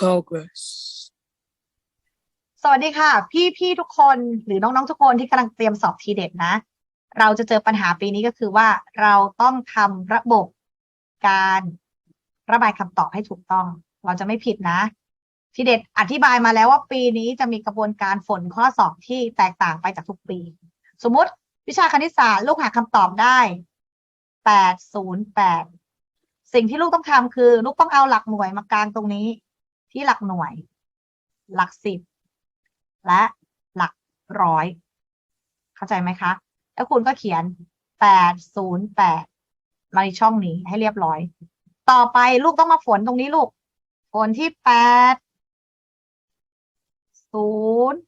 Congress สวัสดีค่ะพี่พี่ๆทุกคนหรือน้องๆทุกคนที่กำลังเตรียมสอบทีเด็ดนะ เราจะเจอปัญหาปีนี้ก็คือว่าเราต้องทำระบบการระบายคำตอบให้ถูกต้อง เราจะไม่ผิดนะทีเด็ดอธิบายมาแล้วว่าปีนี้จะมีกระบวนการฝนข้อสอบที่แตกต่างไปจากทุกปี สมมติวิชาคณิตศาสตร์ลูกหาคำตอบได้แปดศูนย์แปดสิ่งที่ลูกต้องทำคือ ลูกต้องเอาหลักหน่วยมากลางตรงนี้ ที่หลักหน่วย หลักสิบ และหลักร้อย เข้าใจไหมคะ แล้วคุณก็เขียนแปดศูนย์แปดมาในช่องนี้ให้เรียบร้อย ต่อไปลูกต้องมาฝนตรงนี้ลูก ฝนที่แปดศูนย์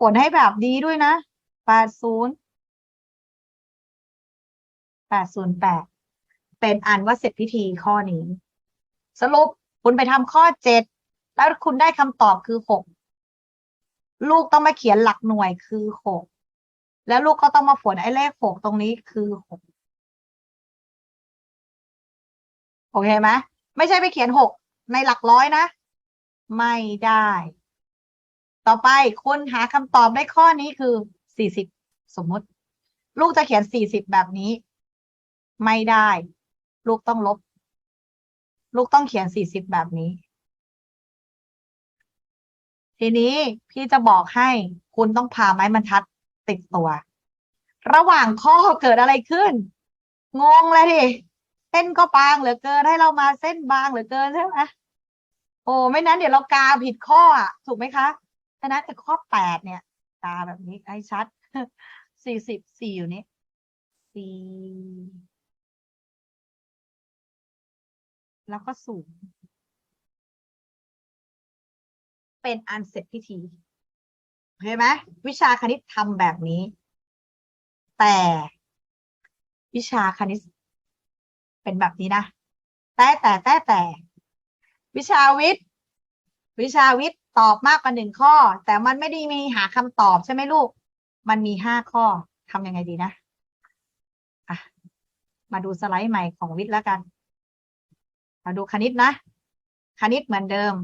ฝนให้แบบดีด้วยนะแปดศูนย์แปดศูนย์แปดเป็นอันว่าเสร็จพิธีข้อนี้ สรุปคุณไปทำข้อเจ็ดแล้วคุณได้คำตอบคือหกลูกต้องมาเขียนหลักหน่วยคือหกแล้วลูกก็ต้องมาฝนไอ้เลขหกตรงนี้คือหกโอเคไหมไม่ใช่ไปเขียนหกในหลักร้อยนะ ไม่ได้ ต่อไปคุณหาคำตอบได้ข้อนี้คือสี่สิบสมมติ ลูกจะเขียนสี่สิบแบบนี้ ไม่ได้ ลูกต้องลบ ลูกต้องเขียนสี่สิบแบบนี้ ทีนี้พี่จะบอกให้คุณต้องพาไม้บรรทัดติดตัว ระหว่างข้อเกิดอะไรขึ้น งงเลยดิเส้นก็บางเหลือเกินให้เรามาเส้นบางเหลือเกินใช่ไหมโอ้ไม่นั้นเดี๋ยวเรากาผิดข้ออะ ถูกไหมคะฉะนั้นแต่ข้อแปดเนี่ย กาแบบนี้ให้ชัดสี่สิบสี่อยู่นี้สี่ แล้วก็ศูนย์เป็นอันเสร็จพิธีโอเคไหมวิชาคณิตทำแบบนี้ แต่วิชาคณิต เป็นแบบนี้นะ แต่แต่แต่แต่ วิชาวิทย์ วิชาวิทย์ตอบมากกว่าหนึ่งข้อ แต่มันไม่ได้มีหาคำตอบใช่ไหมลูก มันมีห้าข้อทำยังไงดีนะ อะ มาดูสไลด์ใหม่ของวิทย์แล้วกัน มาดูคณิตนะ คณิตเหมือนเดิม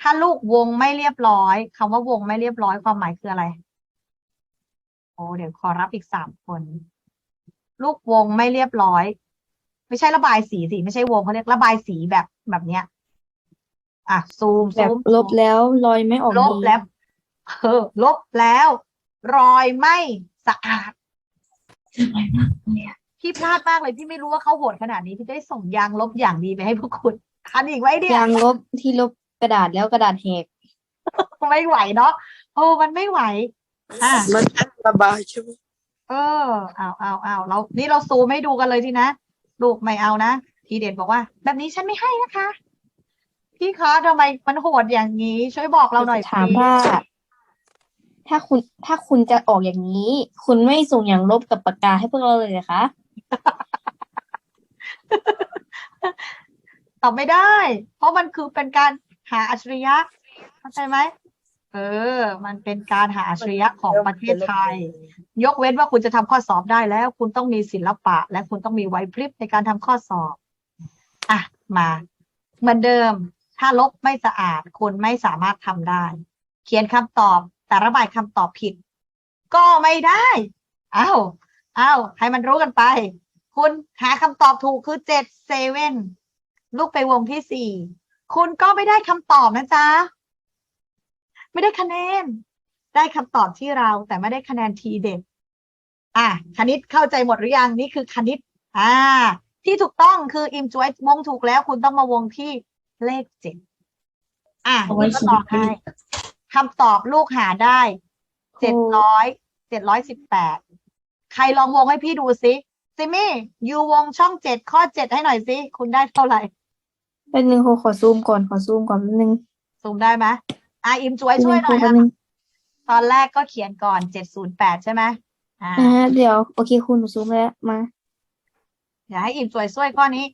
ถ้าลูกวงไม่เรียบร้อยคำว่าวงไม่เรียบร้อยความหมายคืออะไร โอ้เดี๋ยวขอรับอีกสามคน ลูกวงไม่เรียบร้อย ไม่ใช่ระบายสีสิไม่ใช่วงเขาเรียกระบายสีแบบแบบเนี้ย อะซูมแบบซูมลบแล้วรอยไม่ออกลบดีแล้วเออลบแล้ว รอยไม่สะอาด พี่พลาดมากเลยพี่ไม่รู้ว่าเขาโหดขนาดนี้พี่ได้ส่งยางลบอย่างดีไปให้พวกคุณทันอีกไว้เนี่ยยางลบที่ลบกระดาษแล้วกระดาษแหกไม่ไหวเนาะโอ้มันไม่ไหวอะมันระบายใช่ไหมเออเอาเอาเอาเรา นี่เราซูมให้ดูกันเลยทีนะลูกไม่เอานะทีเด็ดบอกว่า แบบนี้ฉันไม่ให้นะคะ พี่คะทำไมมันโหดอย่างนี้ ช่วยบอกเราหน่อยถามสิว่าถ้าคุณถ้าคุณจะออกอย่างนี้ คุณไม่ส่งอย่างลบกับปากกาให้พวกเราเลยเหรอคะ ตอบไม่ได้ เพราะมันคือเป็นการหาอัจฉริยะเข้าใจไหมเออ มันเป็นการหาอัจฉริยะของประเทศไทย ยกเว้นว่าคุณจะทำข้อสอบได้แล้ว คุณต้องมีศิลปะ และคุณต้องมีไหวพริบในการทำข้อสอบ อะ มา เหมือนเดิม ถ้าลบไม่สะอาด คุณไม่สามารถทำได้ เขียนคำตอบ แต่ระบายคำตอบผิด ก็ไม่ได้ อ้าว อ้าว ให้มันรู้กันไป คุณหาคำตอบถูกคือเจ็ดเซเว่นลูกไปวงที่สี่คุณก็ไม่ได้คำตอบนะจ๊ะ ไม่ได้คะแนน ได้คำตอบที่เราแต่ไม่ได้คะแนนทีเด็ดอะคณิตเข้าใจหมดหรือยังนี่คือคณิต อ่า ที่ถูกต้องคืออิมจวยวงถูกแล้ว คุณต้องมาวงที่เลขเจ็ดอะเอาไว้นี่ก็ตอบให้คำตอบลูกหาได้เจ็ดร้อยเจ็ดร้อยสิบแปดใครลองวงให้พี่ดูสิ ซิมี่ยูวงช่องเจ็ดข้อเจ็ดให้หน่อยสิ คุณได้เท่าไหร่ เป็นหนึ่งขอขอซูมก่อนขอซูมก่อนแป๊บนึงซูมได้ไหมอะอิมจวยเป็นหช่วยนึ่งหน่อยแป๊อะบนึงตอนแรกก็เขียนก่อนเจ็ดศูนย์แปดใช่ไหมอ่าอ่าเดี๋ยวโอเคคุณหนูซูมแล้วมาเดี๋ยวให้อิมจวยช่วยข้อนี้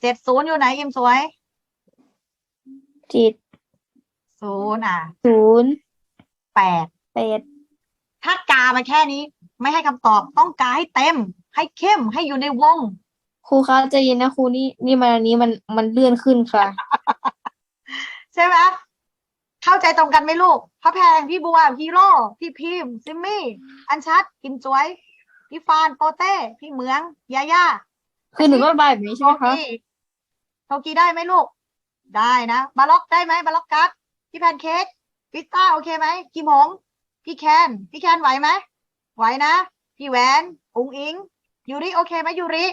เจ็ดศูนย์อยู่ไหนอิมจวยเจ็ดศูนย์อะศูนย์แปดแปดถ้ากามาแค่นี้ ไม่ให้คำตอบต้องกาให้เต็ม ให้เข้มให้อยู่ในวง ครูคะใจเย็นนะครูนี่นี่มันอันนี้มันมันเลื่อนขึ้นค่ะ ใช่ไหมเข้าใจตรงกันไหมลูกพระแพง พี่บัว ฮีโร่ พี่พิมพ์ ซิมมี่ อันชัด กินจวย พี่ฟาน โปเต้ พี่เหมือง ยาย่าคือหนูก็ระบายแบบนี้ใช่โทไหมคะกี้โทกี้ได้ไหมลูก ได้นะ บาล็อกได้ไหมบาล็อกกัสพี่แพนเค้กพิซซ่าโอเคไหมกิมหง พี่แคน พี่แคนไหวไหม ไหวนะ พี่แหวน อุงอิง ยูริโอเคไหมยูริ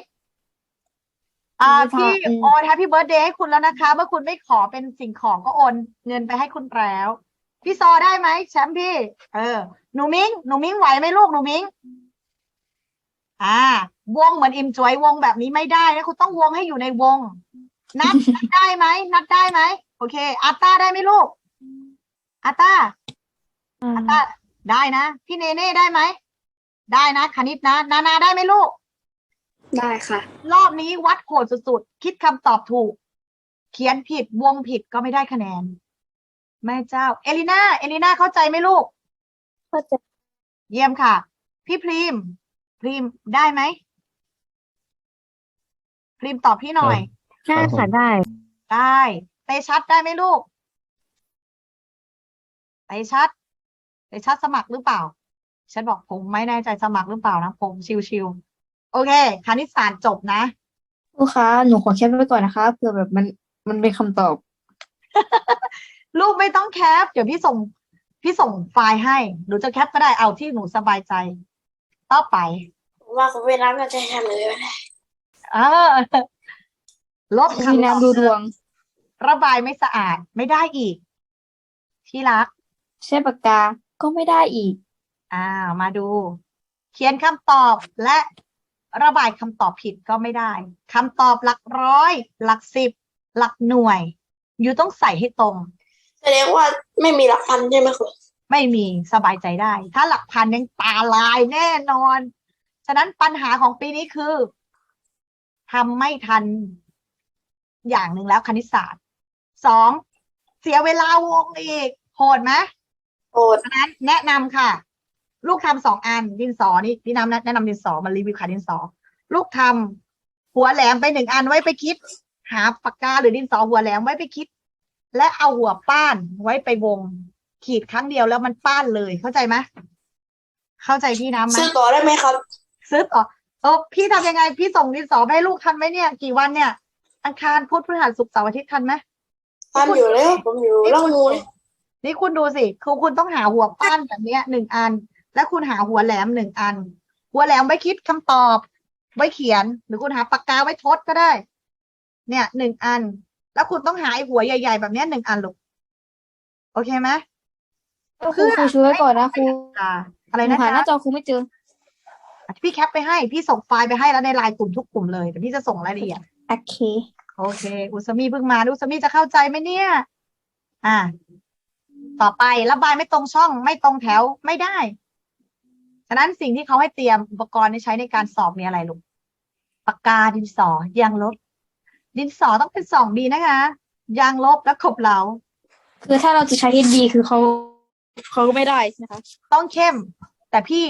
อ่ายูริพี่พาอืมโอนแฮปปี้เบิร์ดเดย์ให้คุณแล้วนะคะ เมื่อคุณไม่ขอเป็นสิ่งของก็โอนเงินไปให้คุณแล้ว พี่ซอได้ไหมแชมป์พี่ เออ หนูมิงหนูมิงไหวไหมลูกหนูมิงอ่าวงเหมือนอิมจวยวงแบบนี้ไม่ได้นะคุณต้องวงให้อยู่ในวง นัดนัดได้ไหมนัดได้ไหมโอเคอาต้าได้ไหมลูกอาต้าอาต้าได้นะ พี่เนเน่ได้ไหมได้นะคณิตนะ นานาได้ไหมลูก ได้ค่ะ รอบนี้วัดโหดสุดๆ คิดคำตอบถูก เขียนผิดวงผิดก็ไม่ได้คะแนน แม่เจ้า เอลิน่า เอลิน่าเข้าใจไหมลูก เข้าใจ เยี่ยมค่ะ พี่พรีมพรีมได้ไหมพรีมตอบพี่หน่อย ได้ค่ะได้ ได้เตชัดได้ไหมลูกเตชัดเตชัดสมัครหรือเปล่า ฉันบอกผมไม่แน่ใจสมัครหรือเปล่านะผมชิวๆ โอเคคณิตศาสตร์จบนะ ครูคะหนูขอแคปไว้ก่อนนะคะเผื่อแบบมันมันเป็นคำตอบ ลูกไม่ต้องแคป เดี๋ยวพี่ส่ง พี่ส่งไฟล์ให้หนูจะแคปก็ได้เอาที่หนูสบายใจ ต่อไป ว่าคุณเวลาน่าจะทำเลยเออลบมีคำน้ำดูดวง ระบายไม่สะอาดไม่ได้อีก ที่รัก ใช้ปากกาก็ไม่ได้อีก อ่า มาดู เขียนคำตอบและ ระบายคำตอบผิดก็ไม่ได้คำตอบหลักร้อย หลักสิบ หลักหน่วย อยู่ต้องใส่ให้ตรง แสดงว่าไม่มีหลักพันใช่ไหมคุณไม่มีสบายใจได้ ถ้าหลักพันยังตาลายแน่นอน ฉะนั้นปัญหาของปีนี้คือทำไม่ทันอย่างหนึ่งแล้วคณิตศาสตร์สองเสียเวลาวงอีกโหดไหมโอดฉะนั้นแนะนำค่ะ ลูกทำสองอันดินสอนี่พี่น้ำแนะนำดินสอมารีวิวขายดินสอ ลูกทำหัวแหลมไปหนึ่งอันไว้ไปคิด หาปากกาหรือดินสอหัวแหลมไว้ไปคิด และเอาหัวป้านไว้ไปวง ขีดครั้งเดียวแล้วมันป้านเลยเข้าใจไหมเข้าใจพี่น้ำไหมซื้อต่อได้ไหมครับ ซื้อต่อเออพี่ทำยังไง พี่ส่งดินสอไปให้ลูกทันไหมเนี่ย กี่วันเนี่ยอังคารพุธพฤหัสศุกร์เสาร์อาทิตย์ทันไหมทำอยู่แล้วผมอยู่ล่องงูเลยนี่คุณดูสิคือคุณต้องหาหัวป้านแบบเนี้ยหนึ่งอัน และคุณหาหัวแหลมหนึ่งอัน หัวแหลมไว้คิดคำตอบ ไว้เขียน หรือคุณหาปากกาไว้ทดก็ได้ เนี่ยหนึ่งอัน แล้วคุณต้องหาไอ้หัวใหญ่ๆ แบบเนี้ยหนึ่งอันลูกโอเคไหมครูครูช่วยไว้ก่อนนะครูอ่าอะไรหนูนะหาหน้าจ๊ะจอครูไม่เจอพี่แคปไปให้ พี่ส่งไฟล์ไปให้แล้วในไลน์กลุ่มทุกกลุ่มเลยแต่พี่จะส่งรายละเอียดโอเค โอเค อุสมีเพิ่งมาอุสมีจะเข้าใจไหมเนี่ย อ่า ต่อไประบายไม่ตรงช่อง ไม่ตรงแถวไม่ได้ ฉะนั้นสิ่งที่เขาให้เตรียมอุปกรณ์ที่ใช้ในการสอบมีอะไรลูกปากกาดินสอยางลบ ดินสอต้องเป็นสองดีนะคะยางลบและขบเหลาคือถ้าเราจะใช้ HD คือเขาเขาก็ไม่ได้ใช่ไหมคะต้องเข้ม แต่พี่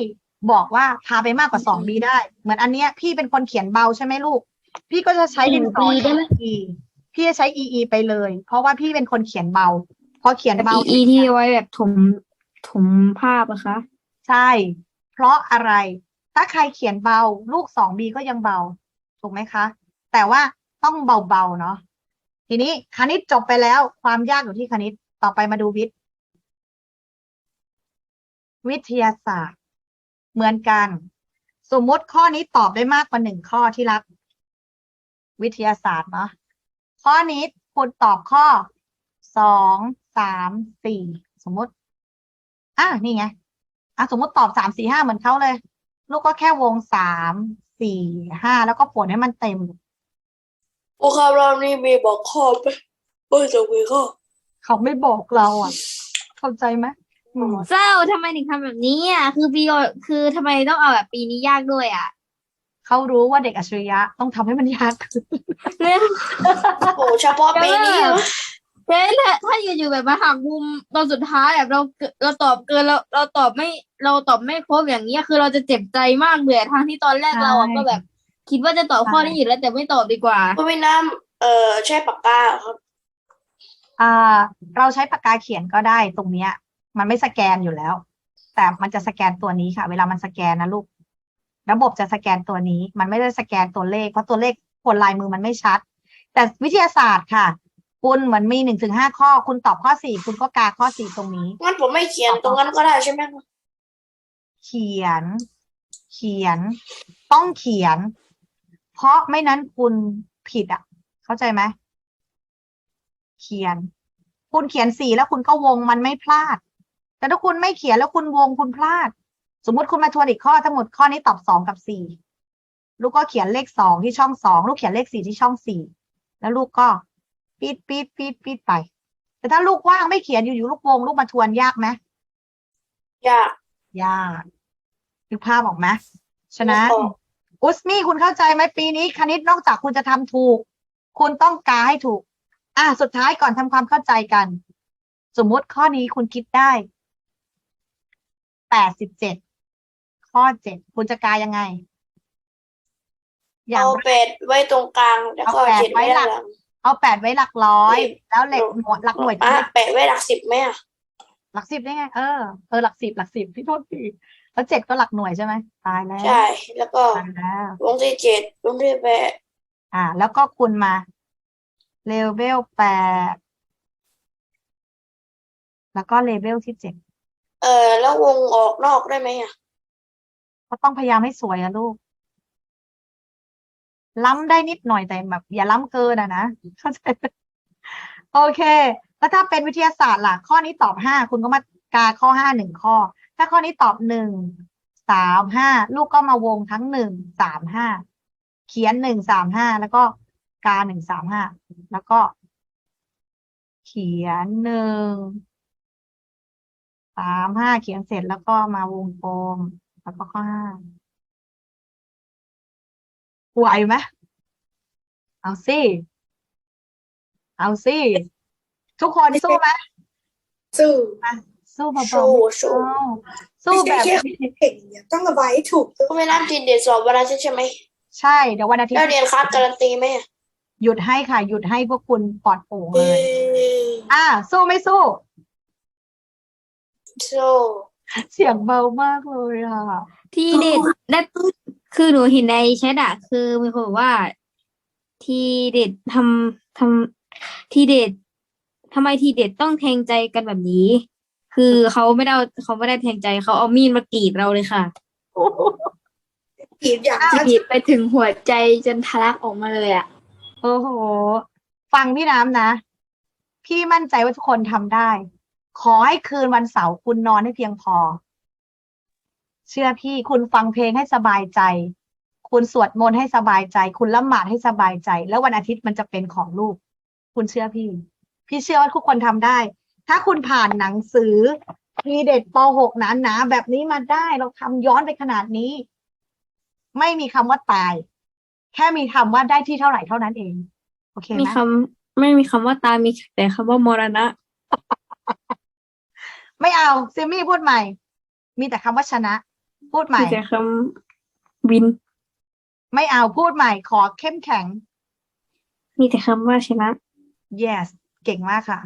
บอกว่าพาไปมากกว่าสองดีได้ เหมือนอันเนี้ย พี่เป็นคนเขียนเบาใช่ไหมลูก พี่ก็จะใช้ดินสอ EE ได้ไหม EE พี่จะใช้ EE ไปเลย เพราะว่าพี่เป็นคนเขียนเบา พอเขียนแบบเบา EE ที่ไว้แบบถมถมภาพนะคะ ใช่เพ ราะอะไร ถ้าใครเขียนเบาลูกสองบีก็ยังเบา ถูกไหมคะ แต่ว่าต้องเบาๆเนาะทีนี้คณิตจบไปแล้วความยากอยู่ที่คณิตต่อไปมาดูวิทย์ วิทยาศาสตร์ เหมือนกัน สมมติข้อนี้ตอบได้มากกว่าหนึ่งข้อที่รัก วิทยาศาสตร์เนาะข้อนี้คุณตอบข้อสองสามสี่สมมติอะนี่ไง อะสมมติตอบสามสี่ห้าเหมือนเขาเลย ลูกก็แค่วงสามสี่ห้าแล้วก็ผลให้มันเต็มโอคารอบนี้มีบอกข้อไหมเมื่อจะมีข้อเขาไม่บอกเราอะ เข้าใจไหมอืมเจ้าทำไมถึงทำแบบนี้อะคือปีก่อนคือทำไมต้องเอาแบบปีนี้ยากด้วยอะเขารู้ว่าเด็กอัจฉริยะต้องทำให้มันยากขึ้นเนี่ยโอ้เฉพาะปีนี้เหรอ เฮ้ยถ้าถ้าอยู่ๆแบบมาหักมุมตอนสุดท้ายแบบเราเกิเราตอบเกินเราเราตอบไม่เราตอบไม่ครบอย่างเงี้ยคือเราจะเจ็บใจมากเลยทั้งที่ตอนแรกเราอะก็แบบ คิดว่าจะตอบข้อนี้อยู่แล้วแต่ไม่ตอบดีกว่า คุณพี่น้ำเอ่อใช้ปากกาเหรอครับ อ่าเราใช้ปากกาเขียนก็ได้ตรงเนี้ย มันไม่สแกนอยู่แล้ว แต่มันจะสแกนตัวนี้ค่ะ เวลามันสแกนนะลูก ระบบจะสแกนตัวนี้ มันไม่ได้สแกนตัวเลข เพราะตัวเลขผลลายมือมันไม่ชัด แต่วิทยาศาสตร์ค่ะ คุณเหมือนมีหนึ่งถึงห้าข้อ คุณตอบข้อสี่คุณก็กาข้อสี่ตรงนี้ งั้นผมไม่เขียนตรงนั้นก็ได้ใช่ไหมครับเขียน เขียน ต้องเขียน เพราะไม่นั้นคุณผิดอะ เข้าใจไหมเขียน คุณเขียนสีแล้วคุณก็วงมันไม่พลาด แต่ถ้าคุณไม่เขียนแล้วคุณวงคุณพลาด สมมุติคุณมาทวนอีกข้อทั้งหมดข้อนี้ตอบสองกับสี่ลูกก็เขียนเลขสองที่ช่องสองลูกเขียนเลขสี่ที่ช่องสี่แล้วลูกก็ ปีดปีดปีดปีดไป แต่ถ้าลูกว่างไม่เขียนอยู่ๆลูกวงลูกมาทวนยากไหมยากยากนึกภาพออกไหมฉะนั้นนึกออกอุสมี่คุณเข้าใจไหมปีนี้คณิตนอกจากคุณจะทำถูก คุณต้องกาให้ถูก อะสุดท้ายก่อนทำความเข้าใจกัน สมมุติข้อนี้คุณคิดได้แปดสิบเจ็ดข้อเจ็ดคุณจะกายังไงอย่างเอาแรกเป็ดไว้ตรงกลางแล้วก็เอาแปดเจ็ดไว้ไว้หลัด้านกหลัง เอาแปดไว้หลักร้อยนี่แล้วเหล็กหน่วยหลักหน่วยอะแปะไว้หลักสิบไหมอะหลักสิบได้ไง เออเออหลักสิบหลักสิบพี่โทษทีแล้วเจ็ดก็หลักหน่วยใช่ไหมตายแล้วใช่แล้วก็ตายแล้ววงที่เจ็ดวงที่แปดอ่า แล้วก็คุณมาเลเวลแปดแล้วก็เลเวลที่เจ็ดเออแล้ววงออกนอกได้ไหมอะก็ต้องพยายามให้สวยอะลูก ล้ำได้นิดหน่อยแต่แบบอย่าล้ำเกินอะนะเข้าใจไหมโอเค แล้วถ้าเป็นวิทยาศาสตร์ล่ะ ข้อนี้ตอบห้าคุณก็มากาข้อห้าหนึ่งข้อ ถ้าข้อนี้ตอบหนึ่งสามห้าลูกก็มาวงทั้งหนึ่งสามห้าเขียนหนึ่งสามห้าแล้วก็กาหนึ่งสามห้าแล้วก็ เขียนหนึ่งสามห้าเขียนเสร็จแล้วก็มาวงกลมแล้วก็ข้อห้า ไหวไหมเอาสิ เอาสิ ทุกคนสู้ไหมสู้ สู้เบาๆสู้ไม่สู้เอาสู้ไม่แบใช่บ แค่เก่งเนี่ยต้องระบายให้ถูกด้วยคุณพี่น้ำทีเด็ดสอบวันอาทิตย์ใช่ไหมใช่ เดี๋ยววันอาทิตแล้วย์เรียนคลาสการันตีไหมอะหยุดให้ค่ะ หยุดให้พวกคุณปลอดโปร่งเลเอยออ่า สู้ไม่สู้สู้ Mm. เสียงเบามากเลยอะ ที่เด็ดนั่น คือหนูเห็นในแชทอะคือมีคนบอกว่าที่เด็ดทำทำที่เด็ดทำไมที่เด็ดต้องแทงใจกันแบบนี้ คือเขาไม่ได้เอาเขาไม่ได้แทงใจเขาเอามีดมากรีดเราเลยค่ะอีกอย่างอะถ้าบีบไปถึงหัวใจจนทะลักออกมาเลยอะ โอ้โห ฟังพี่น้ำนะ พี่มั่นใจว่าทุกคนทำได้ ขอให้คืนวันเสาร์คุณนอนให้เพียงพอ เชื่อพี่คุณฟังเพลงให้สบายใจ คุณสวดมนต์ให้สบายใจ คุณละหมาดให้สบายใจ แล้ววันอาทิตย์มันจะเป็นของลูก คุณเชื่อพี่ พี่เชื่อว่าทุกคนทำได้ ถ้าคุณผ่านหนังสือพีเด็ดป .6 หนาๆแบบนี้มาได้เราทำย้อนไปขนาดนี้ ไม่มีคำว่าตาย แค่มีคำว่าได้ที่เท่าไหร่เท่านั้นเอง โอเคมีไหมคำไม่มีคำว่าตายมีแต่คำว่ามรณะ ไม่เอาซิมี่พูดใหม่ มีแต่คำว่าชนะ พูดใหม่มีแต่คำวิน ไม่เอาพูดใหม่ ขอเข้มแข็ง มีแต่คำว่าชนะ yes เก่งมากค่ะ